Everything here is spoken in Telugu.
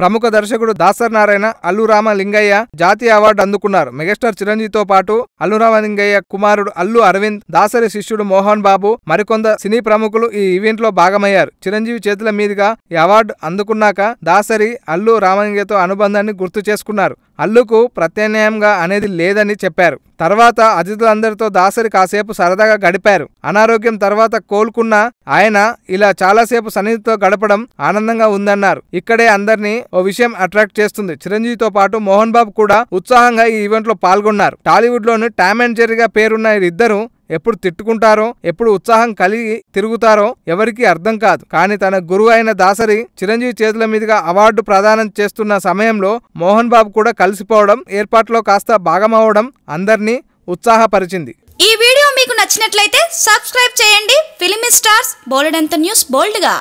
ప్రముఖ దర్శకుడు దాసర్ నారాయణ అల్లు రామ లింగయ్య జాతీయ అవార్డు అందుకున్నారు. మెగాస్టార్ చిరంజీవితో పాటు అల్లు రామలింగయ్య కుమారుడు అల్లు అరవింద్ దాసరి శిష్యుడు మోహన్ బాబు మరికొంద సినీ ప్రముఖులు ఈ ఈవెంట్లో భాగమయ్యారు. చిరంజీవి చేతుల మీదుగా ఈ అవార్డు అందుకున్నాక దాసరి అల్లు రామలింగయ్యతో అనుబంధాన్ని గుర్తు చేసుకున్నారు. అల్లుకు ప్రత్యామ్నాయంగా అనేది లేదని చెప్పారు. తర్వాత అతిథులందరితో దాసరి కాసేపు సరదాగా గడిపారు. అనారోగ్యం తర్వాత కోలుకున్న ఆయన ఇలా చాలాసేపు సన్నిధితో గడపడం ఆనందంగా ఉందన్నారు. ఇక్కడే అందరినీ ఓ విషయం అట్రాక్ట్ చేస్తుంది. చిరంజీవితో పాటు మోహన్ బాబు కూడా ఉత్సాహంగా ఈ ఈవెంట్లో పాల్గొన్నారు. టాలీవుడ్లోని టామ్ అండ్ జెర్రీగా పేరున్న వీరిద్దరూ ఎప్పుడు తిట్టుకుంటారో ఎప్పుడు ఉత్సాహం కలిగి తిరుగుతారో ఎవరికీ అర్థం కాదు. కానీ తన గురువు అయిన దాసరి చిరంజీవి చేతుల మీదుగా అవార్డు ప్రదానం చేస్తున్న సమయంలో మోహన్ బాబు కూడా కలిసిపోవడం ఏర్పాట్లో కాస్త భాగమవడం అందరినీ ఉత్సాహపరిచింది. ఈ వీడియో మీకు నచ్చినట్లయితే సబ్స్క్రైబ్ చేయండి. ఫిలిమి స్టార్స్ బోల్డ్ అంత న్యూస్ బోల్డ్గా.